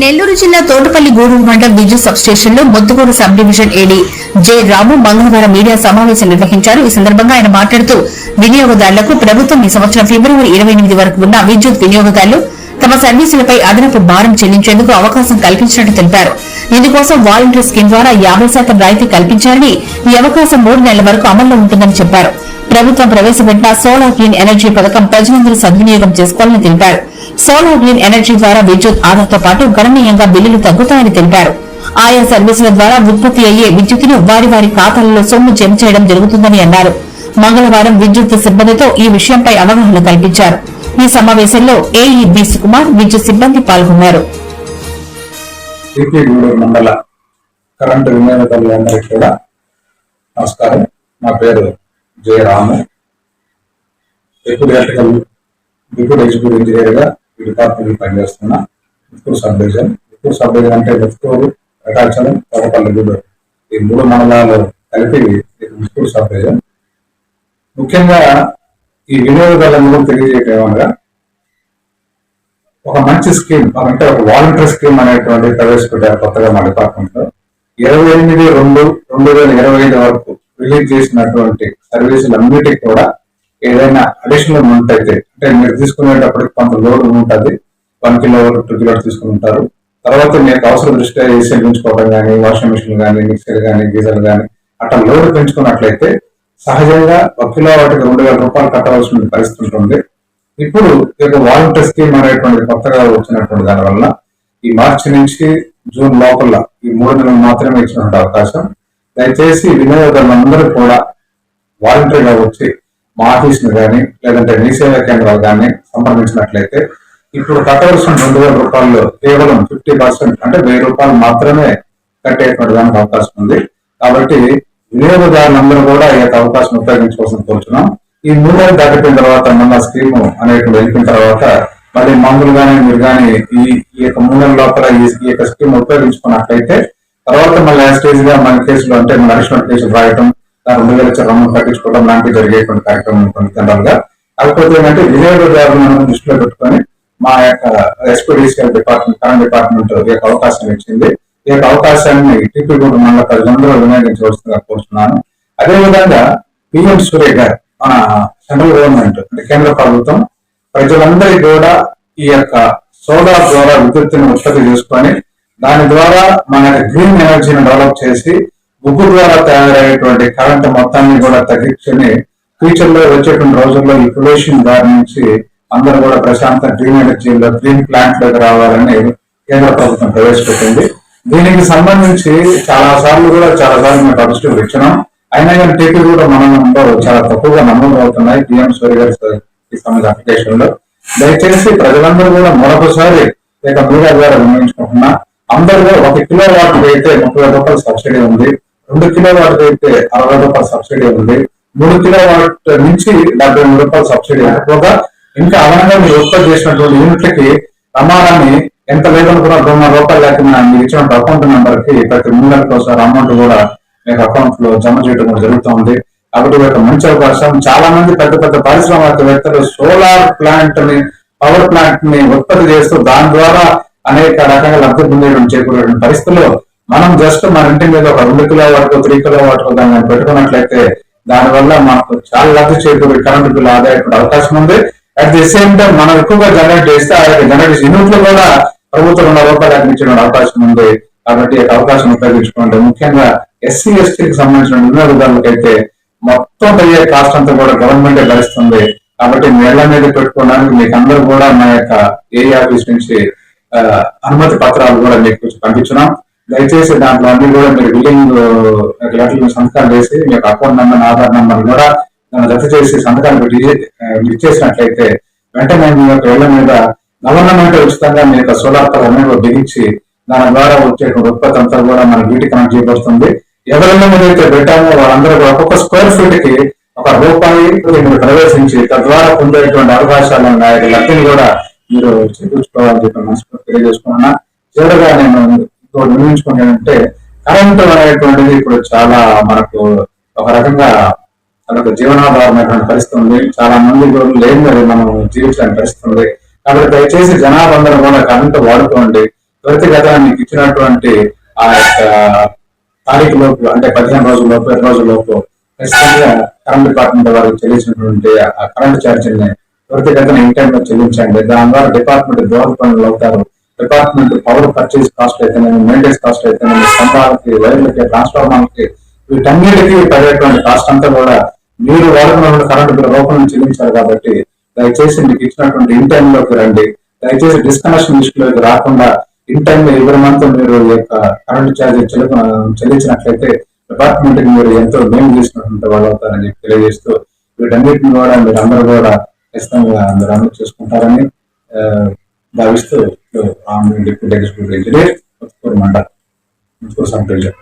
నెల్లూరు జిల్లా తోటపల్లి గూడూరు మండలం విద్యుత్ సబ్స్టేషన్లో Muthukur sub division AD J Ramu మంగళవారం మీడియా సమావేశం నిర్వహించారు. ఈ సందర్భంగా ఆయన మాట్లాడుతూ వినియోగదారులకు ప్రభుత్వం ఈ సంవత్సరం ఫిబ్రవరి ఇరవై ఎనిమిది వరకు ఉన్న విద్యుత్ వినియోగదారులు తమ సర్వీసులపై అదనపు భారం చెల్లించేందుకు అవకాశం కల్పించినట్టు తెలిపారు. ఇందుకోసం వాలంటీర్ స్కీమ్ ద్వారా యాభై శాతం రాయితీ కల్పించారని ఈ అవకాశం మూడు నెలల వరకు అమల్లో ఉంటుందని చెప్పారు. ప్రభుత్వం ప్రవేశపెట్టిన సోలార్ గ్రీన్ ఎనర్జీ పథకం ప్రజలందరూ సద్వినియోగం చేసుకోవాలని తెలిపారు. సోలార్ గ్రీన్ ఎనర్జీ ద్వారా విద్యుత్ ఆదాతో పాటు గణనీయంగా బిల్లులు తగ్గుతాయని తెలిపారు. ఆయా సర్వీసుల ద్వారా ఉత్పత్తి అయ్యే విద్యుత్తును వారి వారి ఖాతాలలో సొమ్ము జమ చేయడం జరుగుతుందని అన్నారు. మంగళవారం విద్యుత్ సిబ్బందితో ఈ విషయంపై అవగాహన కల్పించారు. ఈ సమావేశంలో ఏఈ బి సుకుమార్ విద్యుత్ సిబ్బంది పాల్గొన్నారు. మండల కరెంటు వినియోగదారులందరికీ కూడా నమస్కారం. నా పేరు జే రాము ఎప్పుడు ఎలక్ట్రికల్ ఇప్పుడు ఎగ్జిక్యూటివ్ ఇంజనీర్గా ఈ డిపార్ట్మెంట్ పనిచేస్తున్నా. Muthur sub division Muthur sub division అంటే ముత్తూరు ప్రకాశలం తోటపల్లి గూడూరు ఈ మూడు మండలాలు కలిపి ముత్తూరు సబ్ డివిజన్ ముఖ్యంగా ఈ వినియోగదారులందరూ తెలియజేయటమనగా ఒక మంచి స్కీమ్ అంటే ఒక వాలంటీర్ స్కీమ్ అనేటువంటి ప్రవేశపెట్టారు కొత్తగా మా డిపార్ట్మెంట్లో. ఇరవై ఎనిమిది రెండు రెండు వేల ఇరవై ఐదు వరకు రిలీజ్ చేసినటువంటి సర్వీసులు అన్నిటికీ కూడా ఏదైనా అడిషనల్ అమౌంట్ అయితే అంటే మీరు తీసుకునేటప్పటికి కొంత లోడ్ ఉంటుంది. వన్ కిలో టూ కిలో తీసుకుంటారు తర్వాత మీకు అవసరం దృష్ట్యా ఏసీ పెంచుకోవడం కానీ వాషింగ్ మిషన్ కానీ మిక్సర్ కానీ గీజర్ కానీ అట్లా లోడ్ పెంచుకున్నట్లయితే సహజంగా ఒక కిలో వాటికి రెండు వేల రూపాయలు కట్టవలసిన పరిస్థితి ఉంటుంది. ఇప్పుడు ఈ యొక్క వాలంటీర్ స్కీమ్ అనేటువంటి కొత్తగా వచ్చినటువంటి దానివల్ల ఈ మార్చి నుంచి జూన్ లోపల ఈ మూడు నెలలు మాత్రమే ఇచ్చినటువంటి అవకాశం. దయచేసి వినియోగదారులందరూ కూడా వాలంటరీగా వచ్చి మా ఆఫీస్ని కానీ లేదంటే మీ సేవా కేంద్రాలు కానీ సంప్రదించినట్లయితే ఇప్పుడు కట్టవలసిన రెండు వేల రూపాయలు కేవలం ఫిఫ్టీ పర్సెంట్ అంటే వెయ్యి రూపాయలు మాత్రమే కట్టేటువంటి దానికి అవకాశం ఉంది. కాబట్టి వినియోగదారులందరూ కూడా ఈ యొక్క అవకాశం ఉపయోగించుకోవాల్సిన కోరుతున్నాం ఈ మూడేళ్ళు దాటిపోయిన తర్వాత మన స్కీమ్ అనేటువంటి వెళ్ళిపోయిన తర్వాత మళ్ళీ మందులు కానీ మీరు కానీ ఈ ఈ యొక్క మూడేళ్ళ లోపల ఈ యొక్క స్కీమ్ ఉపయోగించుకున్నట్లయితే తర్వాత మళ్ళీ స్టేజ్గా మన కేసులు అంటే మన కేసులు రాయటం దాని రెండు వేల పట్టించుకోవడం కట్టించుకోవడం లాంటివి జరిగేటువంటి కార్యక్రమం కొన్ని జనరల్గా కాకపోతే ఏంటంటే వినియోగదారులను దృష్టిలో పెట్టుకొని మా యొక్క ఎస్పీడీసీఎల్ డిపార్ట్మెంట్ కరెంట్ డిపార్ట్మెంట్ ఈ యొక్క అవకాశం ఇచ్చింది. ఈ యొక్క అవకాశాన్ని టీపీ గూడ మండల ప్రజలందరూ వినియోగించవలసిందిగా కోరుతున్నాను అదేవిధంగా పిఎం సూర్య గారు మన సెంట్రల్ గవర్నమెంట్ అంటే కేంద్ర ప్రభుత్వం ప్రజలందరికీ కూడా ఈ యొక్క సోలార్ ద్వారా విద్యుత్తును ఉత్పత్తి చేసుకొని దాని ద్వారా మన గ్రీన్ ఎనర్జీని డెవలప్ చేసి బొగ్గు ద్వారా తయారయ్యేటువంటి కరెంట్ మొత్తాన్ని కూడా తగ్గించుకుని ఫ్యూచర్లో వచ్చేటువంటి రోజుల్లో ఈ పొల్యూషన్ దారి నుంచి అందరూ కూడా ప్రశాంత గ్రీన్ ఎనర్జీలో గ్రీన్ ప్లాంట్లోకి రావాలని కేంద్ర ప్రభుత్వం ప్రవేశపెట్టింది. దీనికి సంబంధించి చాలా సార్లు కూడా చాలా సార్లు మేము పబ్లిసిటీ ఇచ్చినాం. అయినా కానీ టీపీ కూడా మనలో చాలా తక్కువగా నమోదు అవుతున్నాయి. పిఎం సూర్య గారి సంబంధించిన అప్లికేషన్లో. దయచేసి ప్రజలందరూ కూడా మరొకసారి ఇక మీడియా ద్వారా వినియోగించుకుంటున్నా. అందరిలో ఒక కిలో వాటికి అయితే ముప్పై రూపాయల సబ్సిడీ ఉంది. రెండు కిలో వాటికి అయితే అరవై రూపాయల సబ్సిడీ ఉంది. మూడు కిలో వాట్ నుంచి డెబ్బై మూడు రూపాయల సబ్సిడీ. ఎక్కువగా ఇంకా అదనంగా మీరు ఉత్పత్తి చేసినటువంటి యూనిట్లకి ప్రమాణాన్ని ఎంత లేదనుకున్నా రెండు రూపాయలు లేకుండా మీరు ఇచ్చిన అకౌంట్ నెంబర్కి ప్రతి మూడు నెలలకు ఒకసారి అమౌంట్ కూడా మీకు అకౌంట్లో జమ చేయడం జరుగుతుంది. కాబట్టి ఒక మంచి అవకాశం. చాలా మంది పెద్ద పెద్ద పారిశ్రామికవేత్తలు సోలార్ ప్లాంట్ని పవర్ ప్లాంట్ని ఉత్పత్తి చేస్తూ దాని ద్వారా అనేక రకాల లబ్ధి పొందేయడం చేకూరే పరిస్థితుల్లో మనం జస్ట్ మన ఇంటి మీద ఒక రెండు కిలో వాటికో త్రీ కిలో వాటికో దాన్ని పెట్టుకున్నట్లయితే దానివల్ల మనకు చాలా లబ్ధి చేకూరే కరెంటు బిల్లు ఆదాయపడే అవకాశం ఉంది. అట్ ది సేమ్ టైం మనం ఎక్కువగా జనరేట్ చేస్తే ఆ యొక్క జనరేట్ యూనిట్లు కూడా ప్రభుత్వం రెండు రూపాయలు అందించడం అవకాశం ఉంది. కాబట్టి యొక్క అవకాశం ఉపయోగించుకోండి. ముఖ్యంగా ఎస్సీ ఎస్టీకి సంబంధించిన వినియోగదారులకు అయితే మొత్తం అయ్యే కాస్ట్ అంతా కూడా గవర్నమెంట్ భరిస్తుంది. కాబట్టి మేళ్ళ మీద పెట్టుకోవడానికి మీకు అందరూ కూడా మా యొక్క ఏఈ ఆఫీస్ నుంచి అనుమతి పత్రాలు కూడా మీకు పంపించున్నాం. దయచేసి దాంట్లో అన్ని కూడా మీరు బిల్లింగ్ లెటర్లు సంతకాలు చేసి మీ యొక్క అకౌంట్ నెంబర్ ఆధార్ నెంబర్ కూడా దాన్ని జత చేసి సంతకాలు పెట్టి ఇచ్చేసినట్లయితే వెంటనే మీ యొక్క ఇళ్ళ మీద గవర్నమెంట్ ఉచితంగా మీ యొక్క సోలార్ పవర్ బిగించి దాని ద్వారా వచ్చేటువంటి ఉత్పత్తి అంతా కూడా మన వీటి కనెక్ట్ చేయబడుతుంది ఎవరైనా మీద అయితే పెట్టామో వాళ్ళందరూ కూడా ఒక్కొక్క స్క్వేర్ ఫీట్కి ఒక రూపాయి మీరు ప్రవేశించి తద్వారా పొందేటువంటి అవకాశాలు ఉన్నాయి. లబ్ధిని కూడా మీరు చేకూర్చుకోవాలని చెప్పి మనస్ఫూర్తి తెలియజేసుకున్నా చివరిగా నేను ఇంకోటి నిర్మించుకున్నానంటే కరెంట్ అనేటువంటిది ఇప్పుడు చాలా మనకు ఒక రకంగా మనకు జీవనాధారమైనటువంటి పరిస్థితి ఉంది. చాలా మంది కూడా లేని మనం జీవించడానికి పరిస్థితి ఉంది. కాబట్టి దయచేసి జనాభందరూ కూడా కరెంట్ వాడుకోండి. త్వరితగతిన మీకు ఇచ్చినటువంటి ఆ యొక్క తారీఖు లోపు అంటే పదిహేను రోజుల లోపు ఇరవై రోజుల లోపు ఖచ్చితంగా కరెంట్ డిపార్ట్మెంట్ వారికి చెల్లించినటువంటి ఆ కరెంట్ ఛార్జీని త్వరితగతిన ఇన్ టైంలో చెల్లించండి. దాని ద్వారా డిపార్ట్మెంట్ దోహదపడులు అవుతారు. డిపార్ట్మెంట్ పవర్ పర్చేజ్ కాస్ట్ అయితేనేమి మెయింటెన్స్ కాస్ట్ అయితేనేమి స్తంభాలకి వైర్లకి ట్రాన్స్ఫార్మర్లకి వీటన్నిటికీ పడేటువంటి కాస్ట్ అంతా కూడా మీరు వాడుకున్న కరెంట్ బిల్ రూపంలో చెల్లించారు కాబట్టి దయచేసి మీకు ఇచ్చినటువంటి ఇన్ టైం లోకి రండి. దయచేసి డిస్కనెక్షన్ లిస్ట్ రాకుండా ఇన్ టైమ్ ఎవరి మంత్ మీరు యొక్క కరెంట్ ఛార్జ్ చెల్లించినట్లయితే డిపార్ట్మెంట్కి మీరు ఎంతో మేలు చేసినటువంటి వాళ్ళు అవుతారని చెప్పి తెలియజేస్తూ వీటన్నిటిని కూడా మీరు అందరూ కూడా ఖచ్చితంగా అందరూ చూసుకుంటారని భావిస్తూ ఆమె deputy executive engineer mandal sub division.